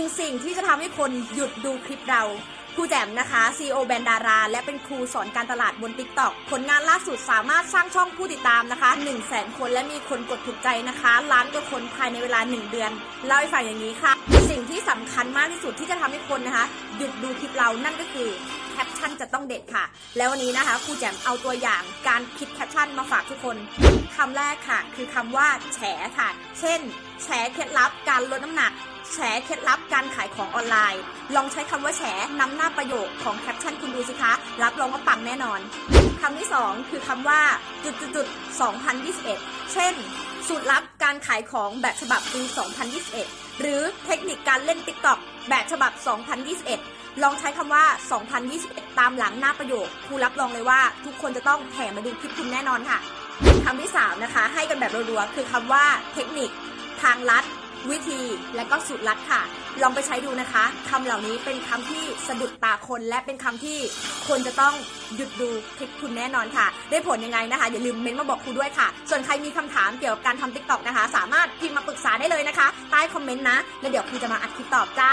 นึ่งสิ่งที่จะทำให้คนหยุดดูคลิปเราครูแจ่มนะคะ CEO แบรนด์ดารา และเป็นครูสอนการตลาดบน TikTok ผลงานล่าสุดสามารถสร้างช่องผู้ติดตามนะคะ 1 0 0 0 0แสนคนและมีคนกดถูกใจนะคะ ล้านกว่าคนภายในเวลา 1 เดือน เล่าให้ฟังอย่างนี้ค่ะ สิ่งที่สำคัญมากที่สุดที่จะทำให้คนนะคะ หยุดดูคลิปเรานั่นก็คือแคปชั่นจะต้องเด็ดค่ะ แล้ววันนี้นะคะครูแจ่มเอาตัวอย่างการคิดแคปชั่นมาฝากทุกคนคำแรกค่ะ คือคำว่าแฉค่ะ เช่น แฉเคล็ดลับการลดน้ำหนัก แฉเคล็ดลับการขายของออนไลน์ ลองใช้คำว่าแฉนำหน้าประโยคของแคปชั่นคุณดูสิคะ รับรองว่าปังแน่นอนคำที่ 2 คือคำว่าจุดจุดจุด2021 เช่น สูตรลับการขายของแบบฉบับปี 2021 หรือเทคนิคการเล่น TikTok แบบฉบับ 2021 ลองใช้คำว่า 2021 ตามหลังหน้าประโยคครูรับรองเลยว่าทุกคนจะต้องแห่มาดูคลิปคุณแน่นอนค่ะคำที่ 3 นะคะ ให้กันแบบรัวๆคือคำว่าเทคนิค ทางลัด วิธีและก็สูตรลัดค่ะ ลองไปใช้ดูนะคะคำเหล่านี้เป็นคำที่สะดุดตาคนและเป็นคำที่คนจะต้องหยุดดูคลิปคุณแน่นอนค่ะ ได้ผลยังไงนะคะ อย่าลืมเม้นมาบอกครูด้วยค่ะ ส่วนใครมีคำถามเกี่ยวกับการทำติ๊กต็อกนะคะ สามารถพิมพ์มาปรึกษาได้เลยนะคะ ใต้คอมเมนต์นะ แล้วเดี๋ยวครูจะมาอัดคลิปตอบจ้า